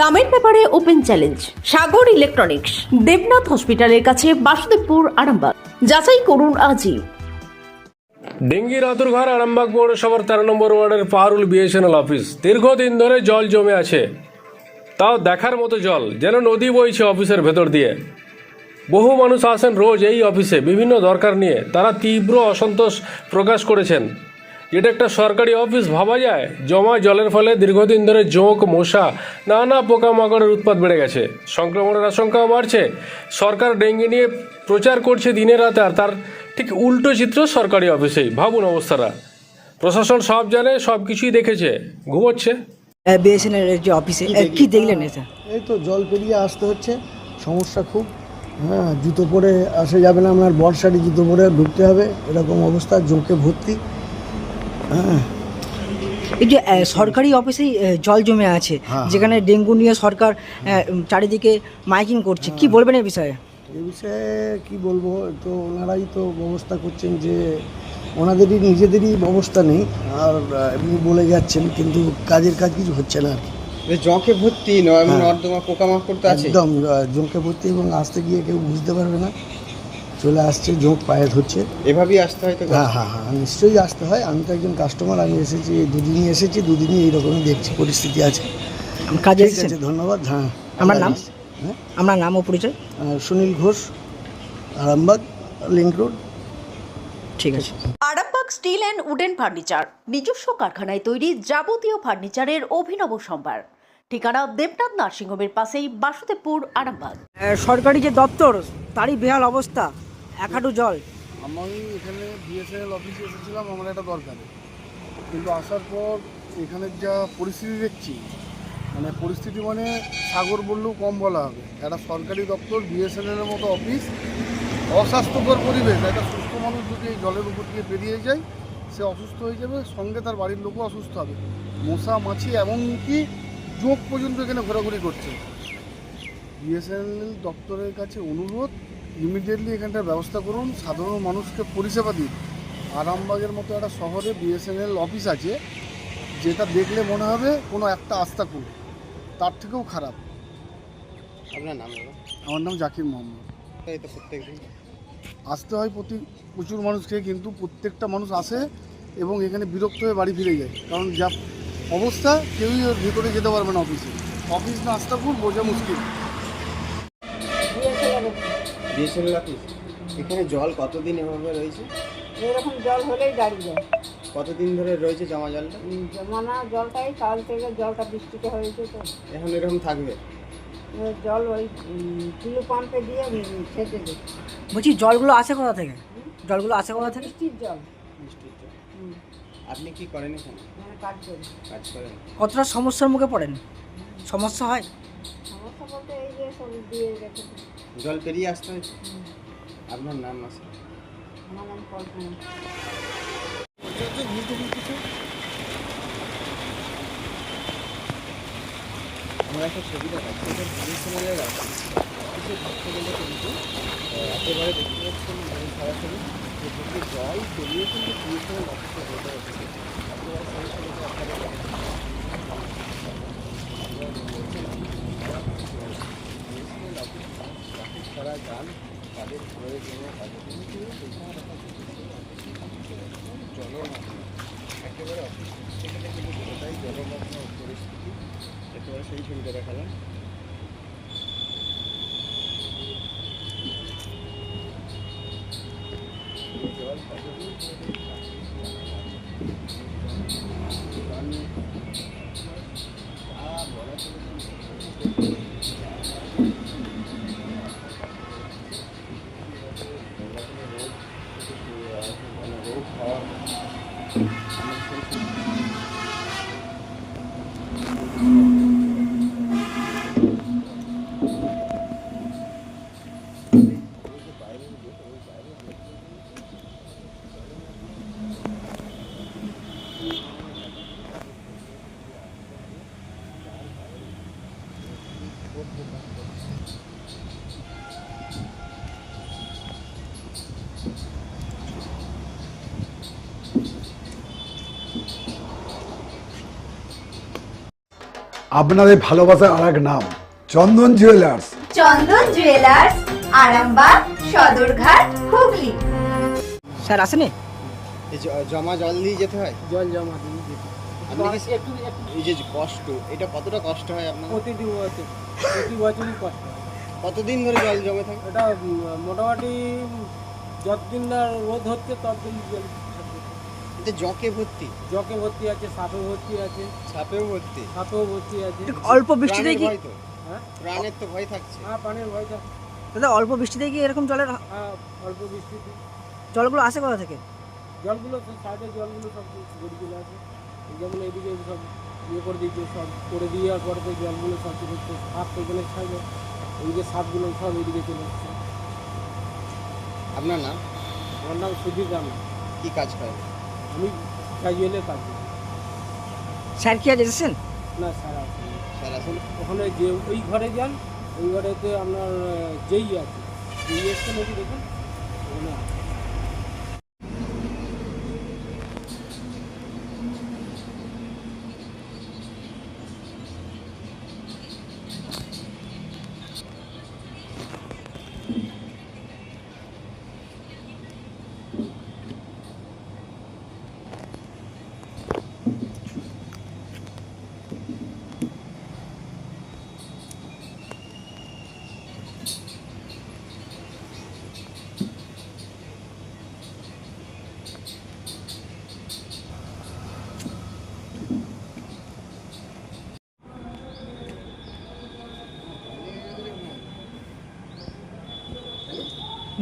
দামের ব্যাপারে open challenge, Sagar electronics, Debnath হসপিটালের কাছে বাসুদেবপুর, আরামবাগ। যাচাই করুন আজই। ডেঙ্গি রাতুরঘর আরামবাগ পৌরসভার তেরো নম্বর ওয়ার্ডের পাহাড়ুল বিএসএনএল অফিস। দীর্ঘদিন ধরে জল জমে আছে। তাও দেখার মতো জল, যেন নদী বইছে অফিসের ভেতর দিয়ে। বহু মানুষ আসেন রোজ এই অফিসে। বিভিন্ন দরকার নিয়ে তারা তীব্র অসন্তোষ প্রকাশ করেছেন। এটা একটা সরকারি অফিস ভাবা যায়। জমা জলের ফলে দীর্ঘদিন ধরে জোঁক মশা নানা পোকামাকড়ের উৎপাত বেড়ে গেছে। সংক্রমণের আশঙ্কাও বাড়ছে। সরকার ডেঙ্গি নিয়ে প্রচার করছে দিনে রাতে আর তার ঠিক উল্টো চিত্র সরকারি অফিসেই ভাবুন অবস্থাটা। প্রশাসন সব জানে সব কিছুই দেখেছে। ঘুমোচ্ছে। বিএসএনএল যে অফিসে কি দেখলেন এটা? এই তো জল পেরিয়ে আসতে হচ্ছে সমস্যা খুব। হ্যাঁ জুতো পরে আসা যাবে না আপনার বর্ষাটি জুতো পরে ঢুকতে হবে। এরকম অবস্থা জোঁকে ভর্তি। এই যে সরকারি অফিসেই জল জমে আছে। হ্যাঁ। যেখানে ডেঙ্গু নিয়ে সরকার চারিদিকে মাইকিং করছে। কি বলবেন এই বিষয়ে? এ বিষয়ে কি বলব? তো ওনারাই তো ব্যবস্থা করছেন যে ওনাদেরই নিজেদেরই ব্যবস্থা নেই। আর এমনি বলে যাচ্ছেন কিন্তু কাজের কাজ কিছু হচ্ছে না আর কি। জকে ভর্তি নয় হ্যাঁ। নর্দমা পোকামাকড় তো আছে। একদম জোঁকে ভর্তি এবং আসতে গিয়ে কেউ বুঝতে পারবে না। চলে আসছে জোঁক পায়ে ধরছে এভাবেই আসতে হয় তো? হ্যাঁ হ্যাঁ হ্যাঁ নিশ্চয়ই আসতে হয়। আমি তো একজন কাস্টমার আমি এসেছি এই দুদিনই এসেছি দুদিনই এইরকমই দেখছি পরিস্থিতি আছে। কাজে আছে ধন্যবাদ হ্যাঁ আমার নাম? হ্যাঁ? আমার নাম ও পরিচয় সুনীল ঘোষ আরামবাগ লিঙ্ক রোড ঠিক আছে। Arambagh steel and wooden furniture নিজস্ব কারখানায় তৈরি যাবতীয় ফার্নিচারের অভিনব সম্ভার। ঠিকানা দেবনাথ নার্সিংহোমের পাশেই বাসুদেবপুর আরামবাগ। সরকারি যে দপ্তর তারই বেহাল অবস্থা। এক হাঁটু জল। আমি এখানে বিএসএনএল অফিসে এসেছিলাম, আমার একটা দরকারে। কিন্তু আসার পর এখানের যা পরিস্থিতি দেখছি মানে পরিস্থিতি মানে সাগর বললেও কম বলা হবে। একটা সরকারি দপ্তর বিএসএনএলের মতো অফিস অস্বাস্থ্যকর পরিবেশ, একটা সুস্থ মানুষ যদি এই জলের উপর দিয়ে বেরিয়ে যায়, সে অসুস্থ হয়ে যাবে, সঙ্গে তার বাড়ির লোকও অসুস্থ হবে। মশা, মাছি, এমনকি চোখ পর্যন্ত এখানে ঘোরাঘুরি করছে। বিএসএনএল দপ্তরের কাছে অনুরোধ ইমিডিয়েটলি এখানটার ব্যবস্থা করুন। সাধারণ মানুষকে পরিষেবা দিন। আরামবাগের মতো একটা শহরে বিএসএনএল অফিস আছে যেটা দেখলে মনে হবে কোনো একটা আস্থা আস্তাকুল তার থেকেও খারাপ। আপনার নাম আমার নাম জাকির মোহাম্মদ। আসতে হয় প্রতি প্রচুর মানুষকে কিন্তু প্রত্যেকটা মানুষ আসে এবং এখানে বিরক্ত হয়ে বাড়ি ফিরে যায়। কারণ যা অবস্থা কেউই ওর ভিতরে যেতে পারবে না অফিসে অফিস না আস্তাকুল বোঝা মুশকিল। বিএসএনএল অফিস এখানে জল কতদিন এভাবে রয়েছে? এরকম জল হলেই দাঁড়িয়ে যায়। কতদিন ধরে রয়েছে জমা জলটা? জমানা জলটাই কাল থেকে জলটা বৃষ্টিতে হয়েছে তো। এখন এরকম থাকবে? জল ওই টুলু পাম্পে দিয়ে ছেঁচে দিই বলছি জলগুলো আসে কোথা থেকে? জলগুলো আসে কোথা থেকে? বৃষ্টির জল। মিষ্টির জল। আপনি কি করেন এখানে? মানে কাজ করি। কাজ করেন? কতটা সমস্যার মুখে পড়েন? সমস্যা হয়? সমস্যা বলতে এই যে সব দিয়ে রেখেছে। জল পেরিয়ে আসতে হয় আপনার নাম আছে? আমার নাম কল্পনা আমরা একটা ছবি দেখাচ্ছি আছে অফিসে ঢুকতে গেলে কিন্তু একেবারে দেখতে পাচ্ছেন মানে সরাসরি যে যদি জল পেরিয়ে কিন্তু অফিসে যেতে হচ্ছে একেবারে সরাসরি তো আপনাদের বিএসএনএল অফিস অফিস যারা যান তাদের প্রয়োজনে তাদের কিন্তু জলমগ্ন একেবারে থেকে কিন্তু পুরোটাই জলমগ্ন পরিস্থিতি একেবারে সেই ছবিটা দেখালাম। জল কতদূর আপনাদের ভালোবাসার আর এক নাম। Chandan jewellers Chandan jewellers Arambagh Sadarghat Hooghly. Sir আসেনি জমা জল দিয়ে যেতে হয়? জল জমা দিই যেতে এই যে কষ্ট এটা কতটা কষ্ট হয় আপনার? প্রতিটি বছর প্রতি বছরই কষ্ট। কতদিন ধরে জল জমে থাকে? এটা মোটামুটি যতদিন না রোদ হচ্ছে ততদিন জল থাকে। এতে জকে ভর্তি? জকে ভর্তি আছে সাপে ভর্তি আছে। সাপেও ভর্তি? সাপেও ভর্তি আছে। অল্প বৃষ্টিতে কি প্রাণের তো ভয় থাকছে। হ্যাঁ পানির ভয় থাকে দাদা অল্প বৃষ্টিতে কি এরকম জলের হ্যাঁ অল্প বৃষ্টিতে। জলগুলো আসে কোথা থেকে? জলগুলো সাইডে জলগুলো সব গড়ি চলে আসে। যেমন এদিকে সব ইয়ে করে দিয়েছে সব করে দেওয়ার পরে তো জলগুলো সব কিছু হচ্ছে সাপ তো এখানে ছাড়বে এদিকে সাপগুলো সব এদিকে চলে আসছে আপনার নাম? আমার নাম সুধীর রানা। কি কাজ করে আমি ক্যাজুয়ালে কাজ করি। স্যার কি আজ এসেছেন? না স্যার আসেনি। আসুন ওখানে যে ওই ঘরে যান, ওই ঘরেতে আপনার যেই আছে যেই এসছে নাকি দেখুন ওখানে আছে।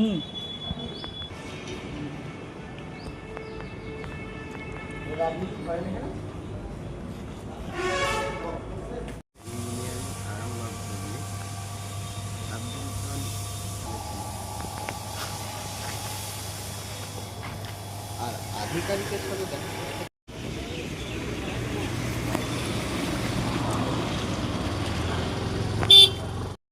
হুম। আর আধিকারিকের সাথে